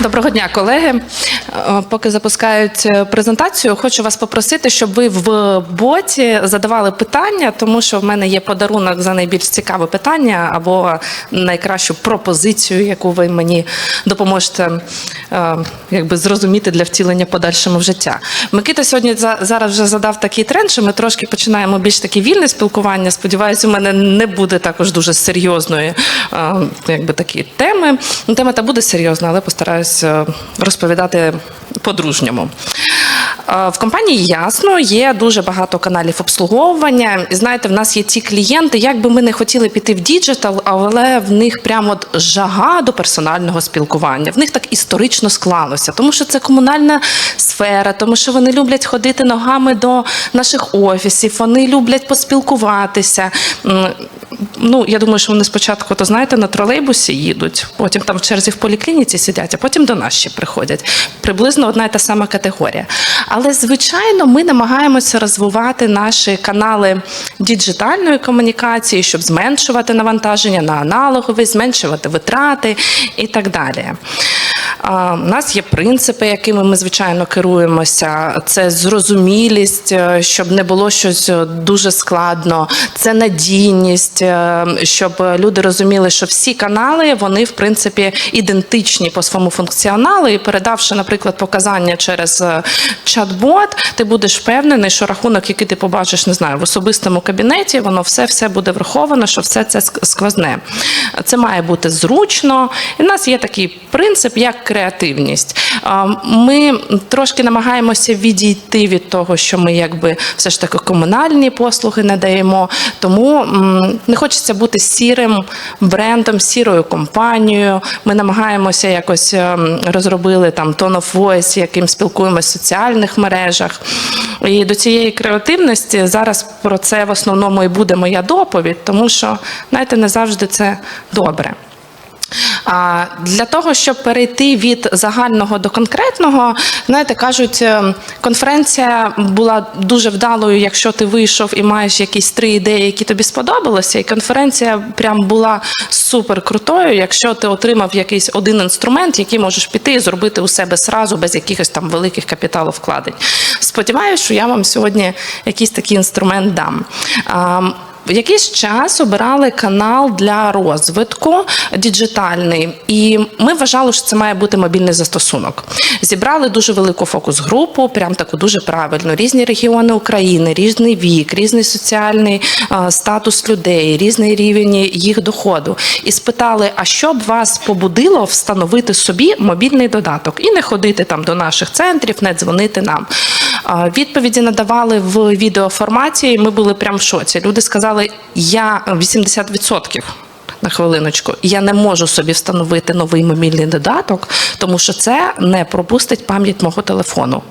Доброго дня, колеги. Е, Поки запускають е, презентацію, хочу вас попросити, щоб ви в боті задавали питання, тому що в мене є подарунок за найбільш цікаве питання або найкращу пропозицію, яку ви мені допоможете е, якби зрозуміти для втілення подальшому в життя. Микита сьогодні за- зараз вже задав такий тренд, що ми трошки починаємо більш таке вільне спілкування. Сподіваюся, у мене не буде також дуже серйозної якби такі теми. Ну, Тема та буде серйозна, але постараюсь е, розповідати по-дружньому. Е, В компанії ясно є дуже багато каналів обслуговування. І знаєте, в нас є ті клієнти, як би ми не хотіли піти в діджитал, але в них прямо от жага до персонального спілкування. В них так історично склалося, тому що це комунальна сфера, тому що вони люблять ходити ногами до наших офісів, вони люблять поспілкуватися. Ну, я думаю, що вони спочатку, то знаєте, на тролейбусі їдуть, потім там в черзі в поліклініці сидять, а потім до нас ще приходять. Приблизно одна і та сама категорія. Але, звичайно, ми намагаємося розвивати наші канали діджитальної комунікації, щоб зменшувати навантаження на аналоговий, зменшувати витрати і так далі. У нас є принципи, якими ми звичайно керуємося. Це зрозумілість, е, щоб не було щось е, дуже складно. Це надійність, щоб люди розуміли, що всі канали вони в принципі ідентичні по своєму функціоналу. І передавши, наприклад, показання через е, чат-бот, ти будеш впевнений, що рахунок, який ти побачиш, не знаю, в особистому кабінеті, воно все все буде враховано, що все це ск- сквозне. Це має бути зручно. І в нас є такий принцип, як креативність. Ми трошки намагаємося відійти від того, що ми якби все ж таки комунальні послуги надаємо. Тому не хочеться бути сірим брендом, сірою компанією. Ми намагаємося якось ем, розробили там tone of voice, яким спілкуємося в соціальних мережах. І до цієї креативності зараз про це в основному і буде моя доповідь, тому що знаєте, не завжди це добре. Для того, щоб перейти від загального до конкретного, знаєте, кажуть, е, конференція була дуже вдалою, якщо ти вийшов і маєш якісь три ідеї, які тобі сподобалися, і конференція прям була супер крутою, якщо ти отримав якийсь один інструмент, який можеш піти і зробити у себе сразу без якихось там великих капіталовкладень. Сподіваюся, що я вам сьогодні якийсь такий інструмент дам. Якийсь час обирали канал для розвитку діджитальний, і ми вважали, що це має бути мобільний застосунок. Зібрали дуже велику фокус-групу, прям таку дуже правильно. Різні регіони України, різний вік, різний соціальний статус людей, різний рівень їх доходу. І спитали, а що б вас побудило встановити собі мобільний додаток і не ходити там до наших центрів, не дзвонити нам. Відповіді надавали в відеоформаті, і ми були прям в шоці. Люди сказали, я 80% на хвилиночку, я не можу собі встановити новий мобільний додаток, тому що це не пропустить пам'ять мого телефону.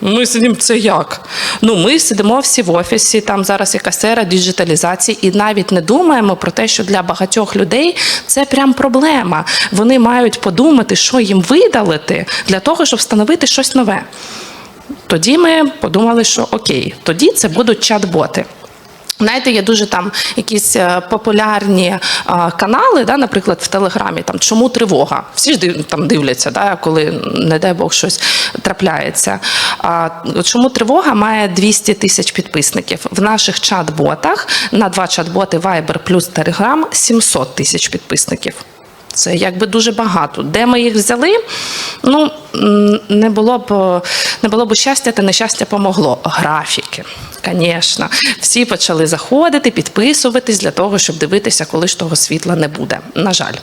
Ми сидимо, це як? Ну, ми сидимо всі в офісі, там зараз якась ера діджиталізації, і навіть не думаємо про те, що для багатьох людей це прям проблема. Вони мають подумати, що їм видалити для того, щоб встановити щось нове. Тоді ми подумали, що окей, тоді це будуть чат-боти. Знаєте, є дуже там якісь е, популярні а, канали, да, наприклад, в Телеграмі, там чому тривога? Всі ж див- там дивляться, да, коли, не дай Бог, щось трапляється. А, чому тривога має 200 тисяч підписників? В наших чат-ботах на два чат-боти Viber плюс Telegram 700 тисяч підписників. Це якби дуже багато. Де ми їх взяли? Ну не було б не було б щастя, та нещастя помогло. Графіки, звісно. Всі почали заходити, підписуватись для того, щоб дивитися, коли ж того світла не буде. На жаль.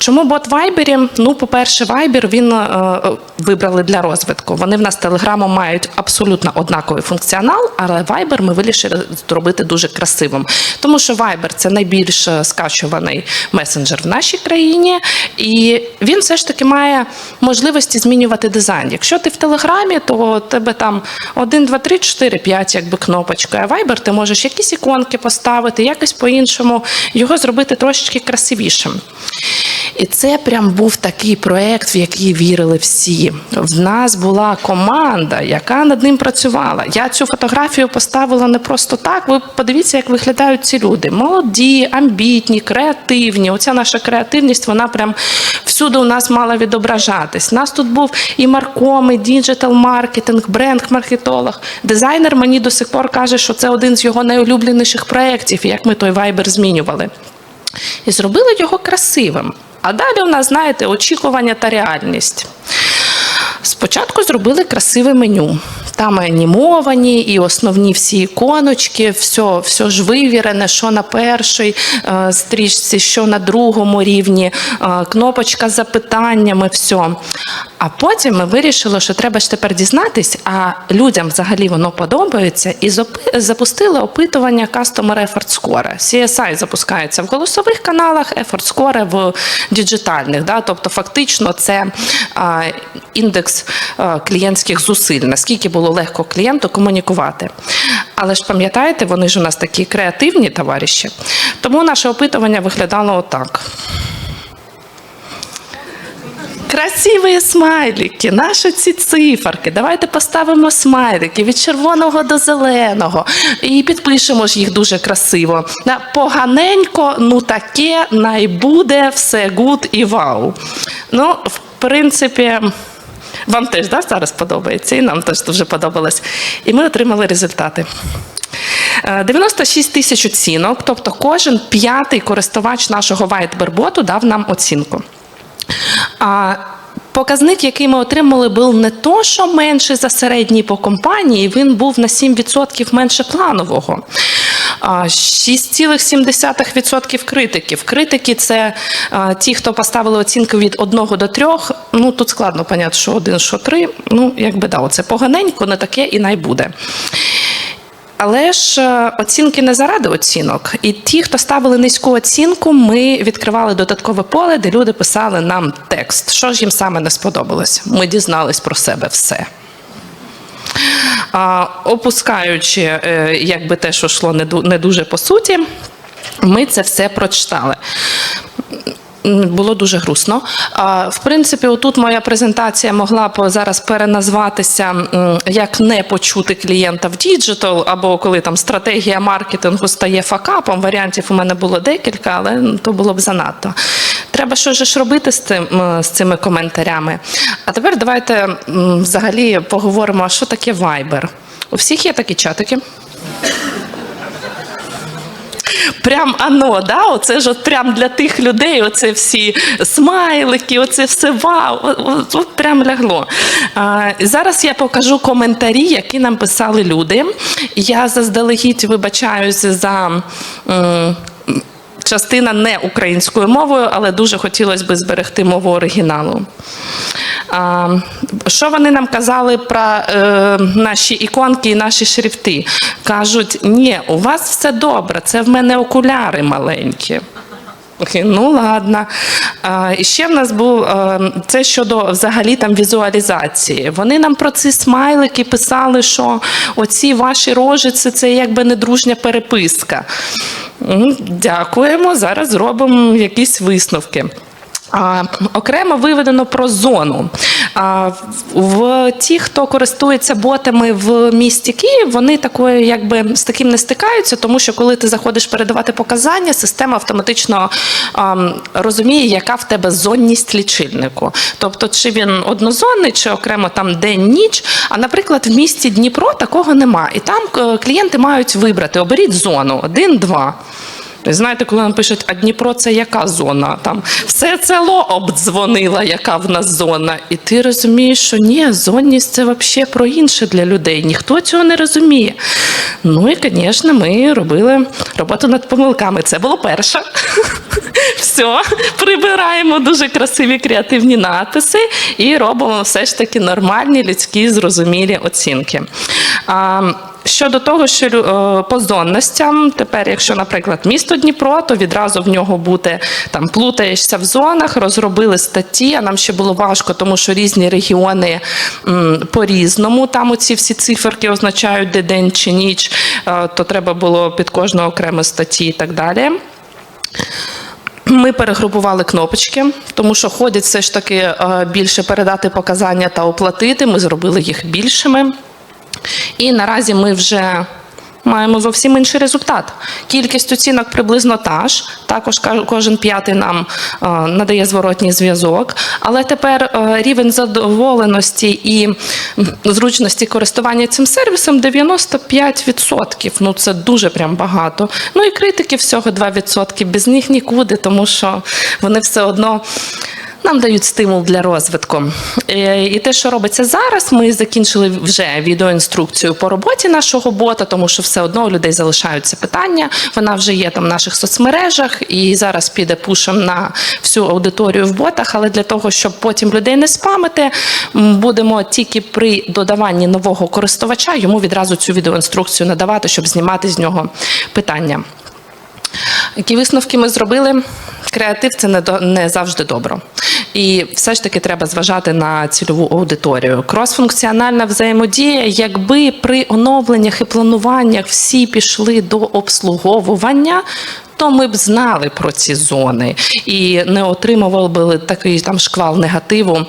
Чому бот Вайбері? Ну, по-перше, Viber він е, вибрали для розвитку. Вони в нас з Телеграмом мають абсолютно однаковий функціонал, але Viber ми вирішили зробити дуже красивим. Тому що Viber – це найбільш е, скачуваний месенджер в нашій країні, і він все ж таки має можливості змінювати дизайн. Якщо ти в Телеграмі, то тебе там 1, 2, 3, 4, 5 якби кнопочка. А Viber ти можеш якісь іконки поставити, якось по-іншому його зробити трошечки красивішим. І це прям був такий проект, в який вірили всі. В нас була команда, яка над ним працювала. Я цю фотографію поставила не просто так. Ви подивіться, як виглядають ці люди. Молоді, амбітні, креативні. Оця наша креативність, вона прям всюди у нас мала відображатись. У нас тут був і марком, і діджитал-маркетинг, бренд-маркетолог. Дизайнер мені до сих пор каже, що це один з його найулюбленіших проєктів, як ми той вайбер змінювали. І зробили його красивим. А далі у нас, знаєте, очікування та реальність. Спочатку зробили красиве меню. Там і анімовані, і основні всі іконочки, все, все ж вивірене, що на першій е, стрічці, що на другому рівні, е, кнопочка з запитаннями, все. А потім ми вирішили, що треба ж тепер дізнатись, а людям взагалі воно подобається, і запустили опитування Customer Effort Score. CSI запускається в голосових каналах, Effort Score в діджитальних. Да? Тобто, фактично, це а, індекс а, клієнтських зусиль, наскільки було легко клієнту комунікувати. Але ж пам'ятаєте, вони ж у нас такі креативні товариші. Тому наше опитування виглядало отак. Красиві смайлики, наші ці циферки. Давайте поставимо смайлики від червоного до зеленого і підпишемо ж їх дуже красиво. Поганенько, ну таке найбуде все гуд і вау. Ну, в принципі. Вам теж да, зараз подобається, і нам теж дуже подобалось. І ми отримали результати. Е, 96 тисяч оцінок, тобто кожен п'ятий користувач нашого Whiteboard-боту дав нам оцінку. А показник, який ми отримали, був не то, що менший за середній по компанії, він був на 7% менше планового. А, 6,7% критиків. Критики це ті, хто поставили оцінку від 1 до 3. Ну тут складно поняти, що 1, що 3. Ну, якби да, це поганенько, не таке і найбуде. Але ж е, оцінки не заради оцінок. І ті, хто ставили низьку оцінку, ми відкривали додаткове поле, де люди писали нам текст. Що ж їм саме не сподобалось? Ми дізнались про себе все. А, опускаючи е, якби те, що йшло не дуже по суті, ми це все прочитали. Було дуже грустно. В принципі, отут моя презентація могла б зараз переназватися як не почути клієнта в діджитал, або коли там стратегія маркетингу стає факапом. Варіантів у мене було декілька, але то було б занадто. Треба що ж робити з, тим, м, з цими коментарями. А тепер давайте взагалі поговоримо, що таке Viber. У всіх є такі чатики. Прям ано, да? Оце ж от прям для тих людей, оце всі смайлики, оце все вау, от, от, прям лягло. А, зараз я покажу коментарі, які нам писали люди. Я заздалегідь вибачаюсь за. м, Частина не українською мовою, але дуже хотілося б зберегти мову оригіналу. А, що вони нам казали про е, наші іконки і наші шрифти? Кажуть, ні, у вас все добре, це в мене окуляри маленькі. Ну ладно. А, і ще в нас був це щодо взагалі там візуалізації. Вони нам про ці смайлики писали, що оці ваші рожиці це якби недружня переписка. Дякуємо. Зараз зробимо якісь висновки. А, окремо виведено про зону. В ті, хто користується ботами в місті Київ, вони такою, якби з таким не стикаються, тому що коли ти заходиш передавати показання, система автоматично розуміє, яка в тебе зонність лічильнику. Тобто, чи він однозонний, чи окремо там день-ніч. А наприклад, в місті Дніпро такого нема. І там е, клієнти мають вибрати: оберіть зону 1-2 знаєте, коли нам пишуть, а Дніпро це яка зона? Там все село обдзвонила, яка в нас зона. І ти розумієш, що ні, зонність це взагалі про інше для людей. Ніхто цього не розуміє. Ну і, звісно, ми робили роботу над помилками. Це було перше. Все, прибираємо дуже красиві креативні надписи і робимо все ж таки нормальні людські зрозумілі оцінки. Щодо того, що е, по зонностям, тепер, якщо, наприклад, місто Дніпро, то відразу в нього буде там плутаєшся в зонах, розробили статті. А нам ще було важко, тому що різні регіони по-різному. Там оці всі циферки означають, де день чи ніч, е, то треба було під кожну окрему статті і так далі. Ми перегрупували кнопочки, тому що ходять все ж таки е, більше передати показання та оплатити. Ми зробили їх більшими. І наразі ми вже маємо зовсім інший результат. Кількість оцінок приблизно та ж. Також кожен п'ятий нам е, надає зворотній зв'язок. Але тепер е, рівень задоволеності і зручності користування цим сервісом 95%. Ну це дуже прям багато. Ну і критики всього 2%. Без них нікуди, тому що вони все одно. Нам дають стимул для розвитку. Е, І те, що робиться зараз, ми закінчили вже відеоінструкцію по роботі нашого бота, тому що все одно у людей залишаються питання. Вона вже є там в наших соцмережах і зараз піде пушем на всю аудиторію в ботах. Але для того, щоб потім людей не спамити, будемо тільки при додаванні нового користувача йому відразу цю відеоінструкцію надавати, щоб знімати з нього питання. Які висновки ми зробили? Креатив це не, завжди добре. І все ж таки треба зважати на цільову аудиторію. Кросфункціональна взаємодія, якби при оновленнях і плануваннях всі пішли до обслуговування. То ми б знали про ці зони і не отримували б такий там шквал негативу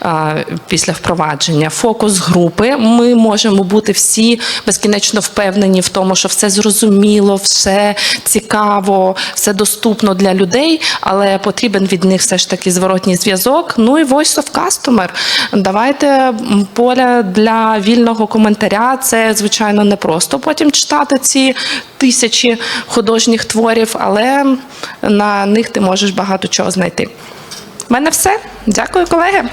а, після впровадження. Фокус групи. Ми можемо бути всі безкінечно впевнені в тому, що все зрозуміло, все цікаво, все доступно для людей, але потрібен від них все ж таки зворотній зв'язок. Ну і voice of customer. Давайте поле для вільного коментаря. Це звичайно не просто потім читати ці тисячі художніх творів, але на них ти можеш багато чого знайти. У мене все. Дякую, колеги.